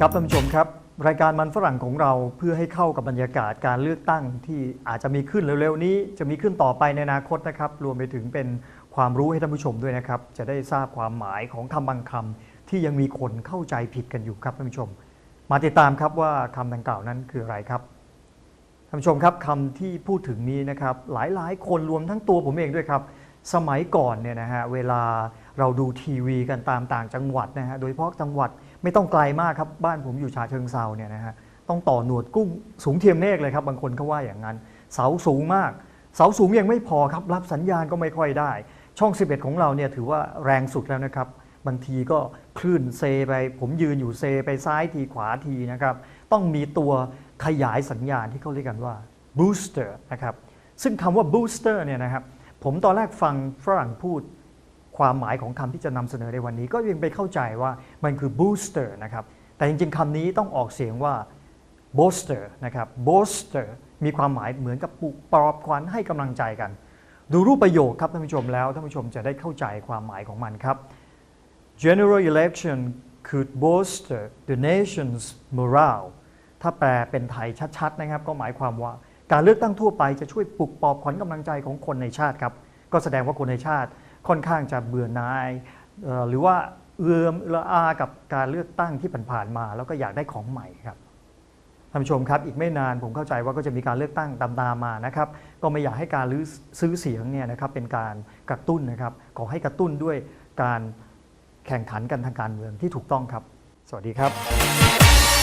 ครับท่านผู้ชมครับ รายการมันฝรั่งของเราเพื่อให้เข้ากับบรรยากาศการเลือกตั้งที่อาจจะมีขึ้นเร็วๆนี้ จะมีขึ้นต่อไปในอนาคตนะครับ รวมไปถึงเป็นความรู้ให้ท่านผู้ชมด้วยนะครับ จะได้ทราบความหมายของคำบางคำที่ยังมีคนเข้าใจผิดกันอยู่ครับท่านผู้ชม มาติดตามครับว่าคำดังกล่าวนั้นคืออะไรครับท่านผู้ชมครับคำที่พูดถึงนี้นะครับหลายๆ คนรวมทั้งตัวผมเองด้วยครับ สมัยก่อนเนี่ยนะฮะเวลาเราดูทีวีกันตามต่างจังหวัดนะฮะโดยเฉพาะจังหวัด ไม่ต้องไกลมากครับบ้านผมอยู่ฉะเชิงเซาเนี่ยนะฮะต้องต่อหนวดกุ้งสูงเทียมเมฆเลยครับ บางคนเขาว่าอย่างนั้น เสาสูงมาก เสาสูงยังไม่พอครับ รับสัญญาณก็ไม่ค่อยได้ ช่อง 11 ของเราเนี่ยถือว่าแรงสุดแล้วนะครับ บางทีก็คลื่นเซไป ผมยืนอยู่เซไปซ้ายทีขวาทีนะครับ ต้องมีตัวขยายสัญญาณที่เขาเรียกกันว่า booster นะครับซึ่งคำว่า booster เนี่ยนะครับผมตอนแรกฟังฝรั่งพูด ความหมายของคำที่จะนำเสนอในวันนี้ ก็ยังไปเข้าใจว่ามันคือ booster นะครับ แต่จริงๆคำนี้ต้องออกเสียงว่า booster นะครับ booster มีความหมายเหมือนกับปลุกปลอบขวัญให้กำลังใจกัน ดูรูปประโยคครับท่านผู้ชมแล้วท่านผู้ชมจะได้เข้าใจความหมายของมันครับ General election could bolster the nation's morale ถ้าแปลเป็นไทยชัดๆนะครับ ก็หมายความว่าการเลือกตั้งทั่วไปจะช่วยปลุกปลอบขวัญกำลังใจของคนในชาติครับ ก็แสดงว่าคนในชาติ ค่อนข้างจะเบื่อหน่ายหรือว่าเอือมละอากับการเลือกตั้งที่ผ่านๆมา แล้วก็อยากได้ของใหม่ครับท่านผู้ชมครับ อีกไม่นานผมเข้าใจว่าก็จะมีการเลือกตั้งตามตามมานะครับ ก็ไม่อยากให้การซื้อเสียงเนี่ยนะครับเป็นการกระตุ้นนะครับ ขอให้กระตุ้นด้วยการแข่งขันกันทางการเมืองที่ถูกต้องครับ สวัสดีครับ